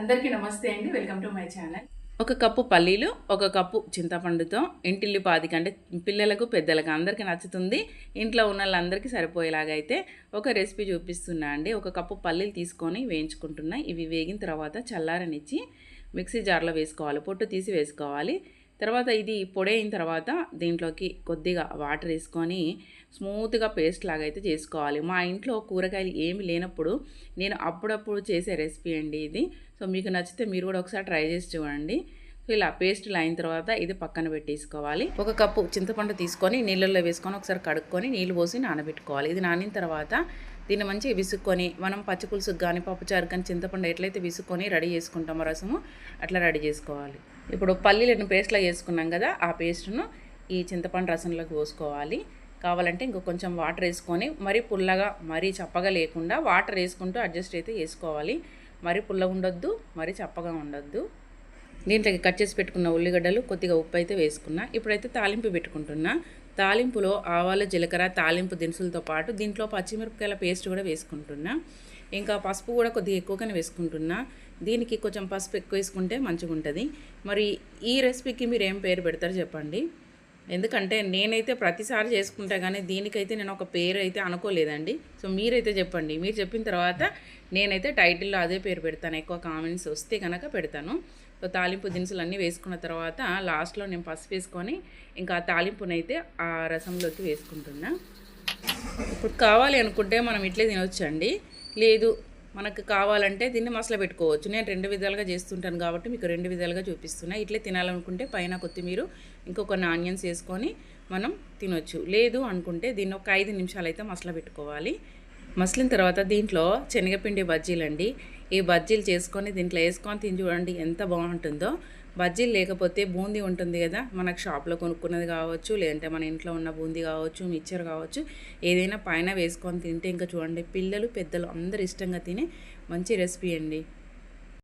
అందరికీ నమస్తే అండి. Welcome to my channel. ఒక కప్పు పల్లీలు ఒక కప్పు చింతపండుతో ఇంటిల్లి పాది కంటే పిల్లలకు పెద్దలకు అందరికీ నచ్చుతుంది. ఇంట్లో ఉన్న వాళ్ళందరికీ సరిపోయేలాగా అయితే ఒక రెసిపీ చూపిస్తున్నా అండి. ఒక కప్పు పల్లీలు తీసుకొని వేయించుకుంటున్నా. ఇవి వేగిన తర్వాత చల్లారనిచ్చి మిక్సీ జార్లో వేసుకోవాలి. పొట్టు తీసి వేసుకోవాలి. తర్వాత ఇది పొడైన తర్వాత దీంట్లోకి కొద్దిగా వాటర్ వేసుకొని స్మూత్గా పేస్ట్ లాగా అయితే చేసుకోవాలి. మా ఇంట్లో కూరగాయలు ఏమి లేనప్పుడు నేను అప్పుడప్పుడు చేసే రెసిపీ అండి ఇది. సో మీకు నచ్చితే మీరు కూడా ఒకసారి ట్రై చేసి చూడండి. సో ఇలా పేస్టులు అయిన తర్వాత ఇది పక్కన పెట్టేసుకోవాలి. ఒక కప్పు చింతపండు తీసుకొని నీళ్ళల్లో వేసుకొని ఒకసారి కడుక్కొని నీళ్ళు పోసి నానబెట్టుకోవాలి. ఇది నానిన తర్వాత దీన్ని మంచిగా విసుక్కొని మనం పచ్చిపులుసుకు కానీ పప్పుచారు కానీ చింతపండు ఎట్లయితే విసుక్కొని రెడీ చేసుకుంటామో రసము అట్లా రెడీ చేసుకోవాలి. ఇప్పుడు పల్లీలను పేస్ట్లా చేసుకున్నాం కదా ఆ పేస్ట్ను ఈ చింతపండు రసంలోకి పోసుకోవాలి. కావాలంటే ఇంకో కొంచెం వాటర్ వేసుకొని మరీ పుల్లగా మరీ చప్పగా లేకుండా వాటర్ వేసుకుంటూ అడ్జస్ట్ అయితే వేసుకోవాలి మరీ పుల్లగా ఉండొద్దు మరీ చప్పగా ఉండొద్దు. దీంట్లోకి కట్ చేసి పెట్టుకున్న ఉల్లిగడ్డలు కొద్దిగా ఉప్పు అయితే వేసుకున్నా. ఇప్పుడైతే తాలింపు పెట్టుకుంటున్నా. తాలింపులో ఆవాలు జీలకర్ర తాలింపు దినుసులతో పాటు దీంట్లో పచ్చిమిరపకాయల పేస్ట్ కూడా వేసుకుంటున్నా. ఇంకా పసుపు కూడా కొద్దిగా ఎక్కువగానే వేసుకుంటున్నా. దీనికి కొంచెం పసుపు ఎక్కువ వేసుకుంటే మంచిగా ఉంటుంది మరి ఈ రెసిపీకి మీరు ఏం పేరు పెడతారు చెప్పండి. ఎందుకంటే నేనైతే ప్రతిసారి చేసుకుంటా కానీ దీనికైతే నేను ఒక పేరు అయితే అనుకోలేదండి. సో మీరైతే చెప్పండి. మీరు చెప్పిన తర్వాత నేనైతే టైటిల్లో అదే పేరు పెడతాను. ఎక్కువ కామెంట్స్ వస్తే కనుక పెడతాను. సో తాలింపు దినుసులు అన్నీ వేసుకున్న తర్వాత లాస్ట్లో నేను పసుపు వేసుకొని ఇంకా ఆ తాలింపునైతే ఆ రసంలోకి వేసుకుంటున్నా. ఇప్పుడు కావాలి అనుకుంటే మనం ఇట్లే తినొచ్చండి. లేదు మనకు కావాలంటే దీన్ని మసల పెట్టుకోవచ్చు. నేను రెండు విధాలుగా చేస్తుంటాను కాబట్టి మీకు రెండు విధాలుగా చూపిస్తున్నా. ఇట్లే తినాలనుకుంటే పైన కొత్తిమీర ఇంకొక ఆనియన్స్ వేసుకొని మనం తినొచ్చు. లేదు అనుకుంటే దీన్ని ఒక ఐదు నిమిషాలు అయితే మసల పెట్టుకోవాలి. మసలిన తర్వాత దీంట్లో శనగపిండి బజ్జీలండి. ఈ బజ్జీలు చేసుకొని దీంట్లో వేసుకొని తిని చూడండి ఎంత బాగుంటుందో. బజ్జీలు లేకపోతే బూందీ ఉంటుంది కదా మనకు షాప్లో కొనుక్కున్నది కావచ్చు లేదంటే మన ఇంట్లో ఉన్న బూందీ కావచ్చు మిక్చర్ కావచ్చు ఏదైనా పైన వేసుకొని తింటే ఇంకా చూడండి పిల్లలు పెద్దలు అందరు ఇష్టంగా తినే మంచి రెసిపీ అండి.